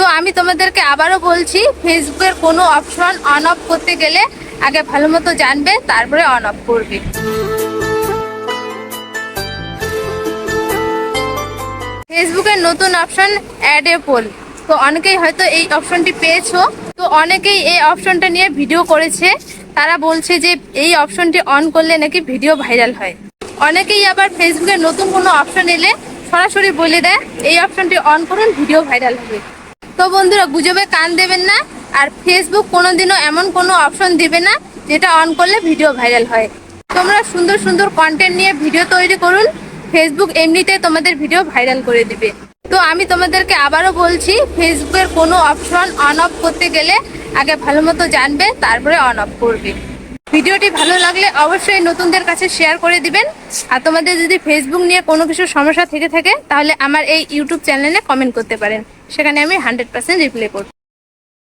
তো আমি তোমাদেরকে আবারও বলছি ফেসবুকের কোনো অপশন অন অফ করতে গেলে আগে ভালো মতো জানবে, তারপরে অন অফ করবে। ফেসবুকের নতুন অপশন অ্যাড এ পোল তো অনেকেই হয়তো এই অপশনটি পেয়েছ। তো অনেকেই এই অপশনটা নিয়ে ভিডিও করেছে। তারা বলছে যে এই অপশনটি অন করলে নাকি ভিডিও ভাইরাল হয়। অনেকেই আবার ফেসবুকের নতুন কোনো অপশন এলে সরাসরি বলে দেয়, এই অপশনটি অন করুন ভিডিও ভাইরাল হবে। তো বন্ধুরা গুজবে কান দেবেন না আর ফেসবুক কোনোদিনও এমন কোনো অপশন দেবে না যেটা অন করলে ভিডিও ভাইরাল হয়। তোমরা সুন্দর সুন্দর কন্টেন্ট নিয়ে ভিডিও তৈরি করুন। ফেসবুক এমনিতে তোমাদের ভিডিও ভাইরাল করে দিবে। তো আমি তোমাদেরকে আবারও বলছি ফেসবুকের কোনো অপশন অন অফ করতে গেলে আগে ভালো মতো জানবে, তারপরে অন অফ করবে। ভিডিওটি ভালো লাগলে অবশ্যই নতুনদের কাছে শেয়ার করে দিবেন। আর তোমাদের যদি ফেসবুক নিয়ে কোনো কিছু সমস্যা থেকে থাকে, তাহলে আমার এই ইউটিউব চ্যানেলে কমেন্ট করতে পারেন। সেখানে আমি হান্ড্রেড পার্সেন্ট রিপ্লাই করব।